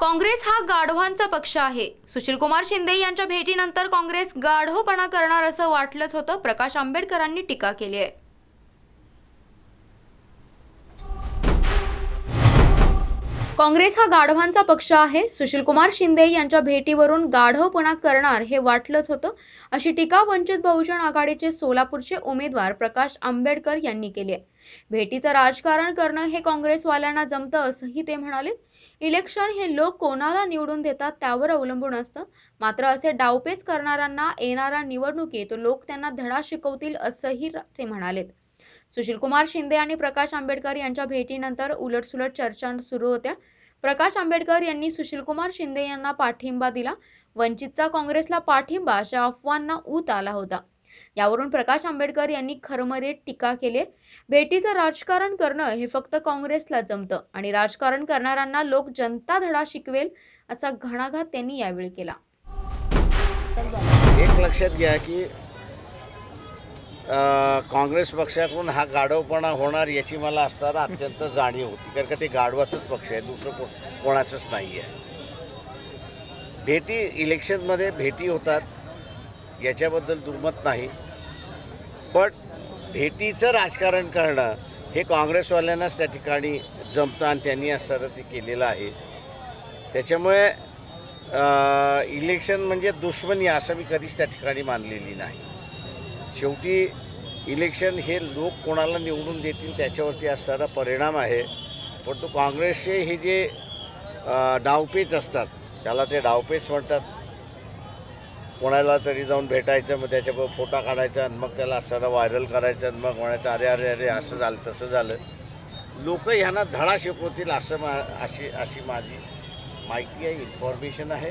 काँग्रेस हा गाढवांचा पक्ष आहे. सुशीलकुमार शिंदे यांच्या भेटीनंतर काँग्रेस गाढवपणा करणार असं वाटलंच होतं प्रकाश आंबेडकरांनी टीका केली आहे. काँग्रेस हा गाढवांचा पक्ष आहे. सुशीलकुमार शिंदे यांच्या भेटीवरून गाढवपणा करणार हे वाटलंच होतं. अशी टीका वंचित बहुजन आघाडीचे सोलापूरचे उमेदवार प्रकाश आंबेडकर यांनी केली आहे. भेटीचं राजकारण करणं हे काँग्रेसवाल्यांना जमतं असंही ते म्हणाले. इलेक्शन हे लोक कोणाला निवडून देतात त्यावर अवलंबून असतं. मात्र असे डावपेच करणाऱ्यांना येणाऱ्या निवडणुकीत लोक त्यांना धडा शिकवतील असंही ते म्हणालेत. सुशीलकुमार शिंदे आणि प्रकाश आंबेडकर यांच्या भेटीनंतर उलटसुलट चर्चा सुरू होत्या. प्रकाश आंबेडकर यांनी सुशीलकुमार शिंदे यांना पाठिंबा दिला. वंचितचा काँग्रेसला पाठिंबा अशा अफवांना ऊत आला होता. यावरून प्रकाश आंबेडकर यांनी खरमरीत टीका केली. भेटीचं राजकारण करणं हे फक्त काँग्रेसला जमतं आणि राजकारण करणाऱ्यांना लोक जनता धडा शिकवेल असा घणाघात त्यांनी यावेळी केला. एक लक्षात घ्या की काँग्रेस पक्षाकडून हा गाढवपणा होणार याची मला असताना अत्यंत जाणीव होती. कारण का ते गाढवाचंच पक्ष आहे दुसरं को कोणाचंच नाही आहे भेटी इलेक्शनमध्ये भेटी होतात याच्याबद्दल दुर्मत नाही. पण भेटीचं राजकारण करणं हे काँग्रेसवाल्यांनाच त्या ठिकाणी जमतं आणि त्यांनी असताना ते केलेलं आहे. त्याच्यामुळे इलेक्शन म्हणजे दुश्मनी असं मी कधीच त्या ठिकाणी मानलेली नाही. शेवटी इलेक्शन हे लोक कोणाला निवडून देतील त्याच्यावरती असणारा परिणाम आहे. पण तो काँग्रेसचे हे जे डावपेच असतात त्याला ते डावपेच म्हणतात. कोणाला तरी जाऊन भेटायचं मग त्याच्याबरोबर फोटा काढायचा आणि मग त्याला असताना व्हायरल करायचं आणि मग म्हणायचं अरे अरे अरे असं झालं तसं झालं. लोक ह्यांना धडा शिकवतील असं मा अशी अशी माझी माहिती आहे इन्फॉर्मेशन आहे.